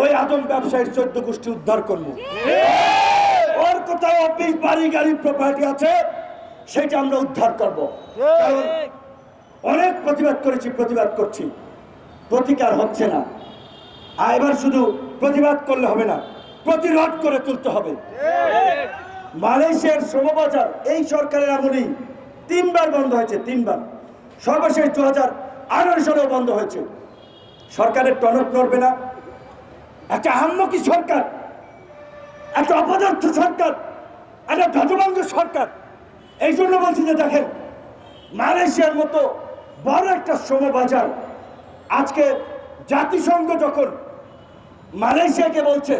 ওই আদম ব্যবসায়ীর চোদ্দ গোষ্ঠী উদ্ধার করব ওর কোথাও অফিস, বাড়ি, গাড়ি প্রপার্টি আছে, সেটা আমরা উদ্ধার করব। অনেক প্রতিবাদ করেছি, প্রতিবাদ করছি। প্রতিকার হচ্ছে না। আর এবার শুধু প্রতিবাদ করলে হবে না, প্রতিরোধ করে তুলতে হবে। মালয়েশিয়ার শ্রমবাজার এই সরকারের আমলেই তিনবার বন্ধ হয়েছে, তিনবার। সর্বশেষ দু হাজার আঠারো সালেও বন্ধ হয়েছে। সরকারের টনক নড়বে না একটা আহম্মকি সরকার, একটা অপদার্থ সরকার, একটা ধ্বজভঙ্গ সরকার। এই জন্য বলছি যে দেখেন, মালয়েশিয়ার মতো বড় একটা শ্রম বাজার আজকে জাতিসংঘ যখন মালয়েশিয়াকে বলছে,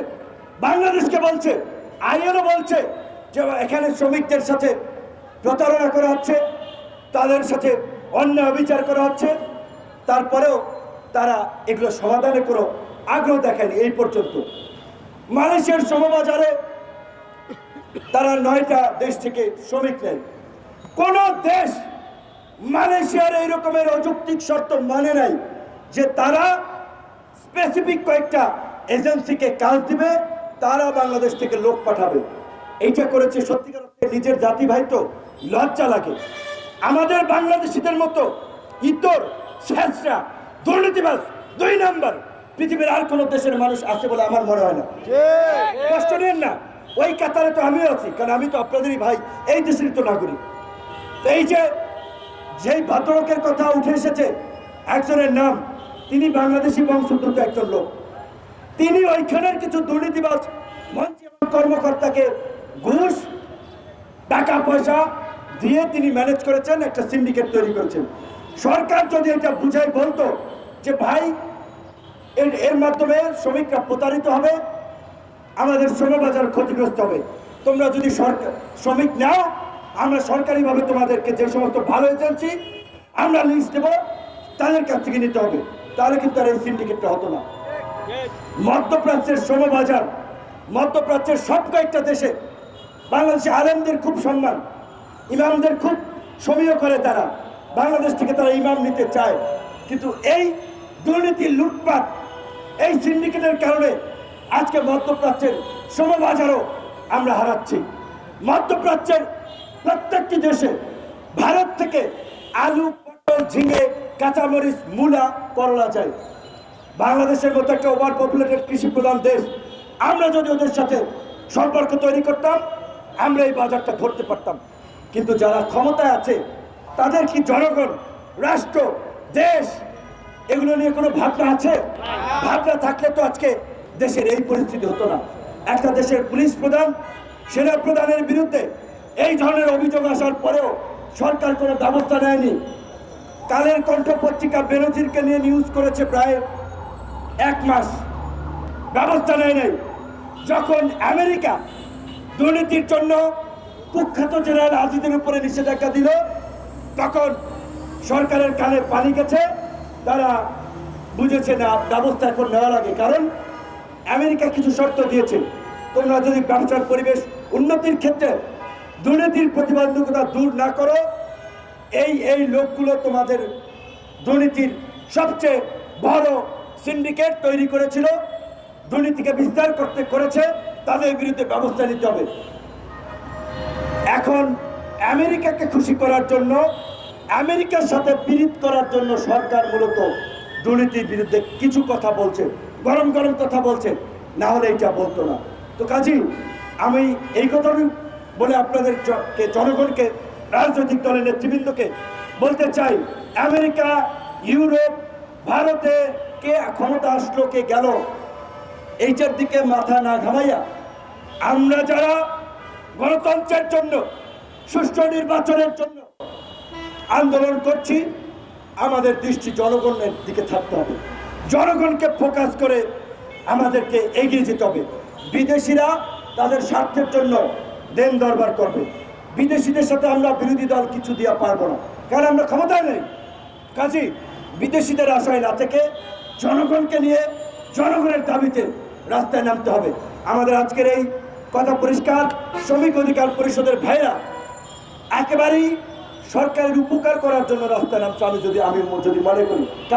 বাংলাদেশকে বলছে আইএলও বলছে যে এখানে শ্রমিকদের সাথে প্রতারণা করা হচ্ছে, তাদের সাথে অন্যায় বিচার করা হচ্ছে, তারপরেও তারা এগুলো সমাধানে কোনো আগ্রহ দেখেনি, এই পর্যন্ত। মালয়েশিয়ার শ্রমবাজারে তারা নয়টা দেশ থেকে শ্রমিক নেয় কোন দেশ মালয়েশিয়ার এই রকমের অযৌক্তিক শর্ত মানে নাই যে তারা স্পেসিফিক কয়েকটা এজেন্সিকে কাজ দিবে, তারা বাংলাদেশ থেকে লোক পাঠাবে। এইটা করেছে সত্যিকার নিজের জাতি ভাই তো লজ্জা লাগে। আমাদের বাংলাদেশিদের মতো ইতর, শেষরা দুর্নীতিবাস দুই নাম্বার। পৃথিবীর আর কোনো দেশের মানুষ আছে বলে আমার মনে হয় না। কষ্ট নেন না। ওই কাতারে তো আমিও আছি কারণ আমি তো আপনাদেরই ভাই এই দেশের তো নাগরিক। তো এই যে যেই ভদ্রলোকের কথা উঠে এসেছে একজনের নাম তিনি বাংলাদেশি বংশোদ্ভূত একজন লোক। তিনি ওইখানের কিছু দুর্নীতিবাজ মন্ত্রী এবং কর্মকর্তাকে ঘুষ টাকা পয়সা দিয়ে তিনি ম্যানেজ করেছেন একটা সিন্ডিকেট তৈরি করেছেন। সরকার যদি এটা বুঝাই বলতো যে ভাই এর মাধ্যমে শ্রমিকরা প্রতারিত হবে, আমাদের শ্রমবাজার ক্ষতিগ্রস্ত হবে। তোমরা যদি সরকার শ্রমিক নাও, আমরা সরকারিভাবে তোমাদেরকে যে সমস্ত ভালো এজেন্সি আমরা লিস্ট দেবো, তাদের কাছ থেকে নিতে হবে। তাহলে কিন্তু আর এই সিন্ডিকেটটা হতো না। মধ্যপ্রাচ্যের শ্রমবাজার, মধ্যপ্রাচ্যের সব কয়েকটা দেশে বাংলাদেশে আলেমদের খুব সম্মান, ইমামদের খুব সমীহ করে তারা। বাংলাদেশ থেকে তারা ইমাম নিতে চায়। কিন্তু এই দুর্নীতি, লুটপাট এই সিন্ডিকেটের কারণে আজকে মধ্যপ্রাচ্যের শ্রমবাজারও আমরা হারাচ্ছি। মধ্যপ্রাচ্যের প্রত্যেকটি দেশে ভারত থেকে আলু, পটল, ঝিঙে, কাঁচামরিচ, মূলা, করলা যায় বাংলাদেশের মতো একটা ওভার পপুলেটেড কৃষি প্রধান দেশ, আমরা যদি ওদের সাথে সম্পর্ক তৈরি করতাম, আমরা এই বাজারটা ধরতে পারতাম। কিন্তু যারা ক্ষমতায় আছে, তাদের কি জনগণ, রাষ্ট্র, দেশ এগুলো নিয়ে কোনো ভাবনা আছে? ভাবনা থাকলে তো আজকে দেশের এই পরিস্থিতি হতো না। একটা দেশের পুলিশ প্রধান, সেনা প্রধানের বিরুদ্ধে এই ধরনের অভিযোগ আসার পরেও সরকার কোনো ব্যবস্থা নেয়নি। কালের কণ্ঠ পত্রিকা বেনজিরকে নিয়ে নিউজ করেছে প্রায় এক মাস। ব্যবস্থা নেয় নাই। যখন আমেরিকা দুর্নীতির জন্য কুখ্যাত জেনারেল আজিদের উপরে নিষেধাজ্ঞা দিল, তখন সরকারের কানে পানি গেছে। তারা বুঝেছে না, ব্যবস্থা এখন নেওয়া লাগে। কারণ আমেরিকা কিছু শর্ত দিয়েছে। তোমরা যদি ব্যবসার পরিবেশ উন্নতির ক্ষেত্রে দুর্নীতির প্রতিবন্ধকতা দূর না করো। এই এই লোকগুলো তোমাদের দুর্নীতির সবচেয়ে বড় সিন্ডিকেট তৈরি করেছিল। দুর্নীতিকে বিস্তার করতে করেছে। তাদের বিরুদ্ধে ব্যবস্থা নিতে হবে। এখন আমেরিকাকে খুশি করার জন্য আমেরিকার সাথে পীড়িত করার জন্য সরকার মূলত দুর্নীতির বিরুদ্ধে কিছু কথা বলছে, গরম গরম কথা বলছে, না হলে এটা বলতো না। তো কাজী, আমি এই কথাটি বলে আপনাদের জনগণকে, রাজনৈতিক দলের নেতৃবৃন্দকে বলতে চাই, আমেরিকা, ইউরোপ, ভারতে কে ক্ষমতা আসলো, কে গেল, এইটার দিকে মাথা না ঘামাইয়া আমরা যারা গণতন্ত্রের জন্য, সুষ্ঠু নির্বাচনের জন্য আন্দোলন করছি, আমাদের দৃষ্টি জনগণের দিকে থাকতে হবে। জনগণকে ফোকাস করে আমাদেরকে এগিয়ে যেতে হবে। বিদেশিরা তাদের স্বার্থের জন্য দেন দরবার করবে। বিদেশিদের সাথে আমরা বিরোধী দল কিছু দেওয়া পারব না। কারণ আমরা ক্ষমতায় নেই? কাজী, বিদেশিদের আশায় না থেকে জনগণকে নিয়ে জনগণের দাবিতে রাস্তায় নামতে হবে। আমাদের আজকের এই কথা পরিষ্কার, শ্রমিক অধিকার পরিষদের ভাইরা, একেবারেই সরকারের উপকার করার জন্য রাস্তায় নামছে। আমি যদি আমি যদি মনে করি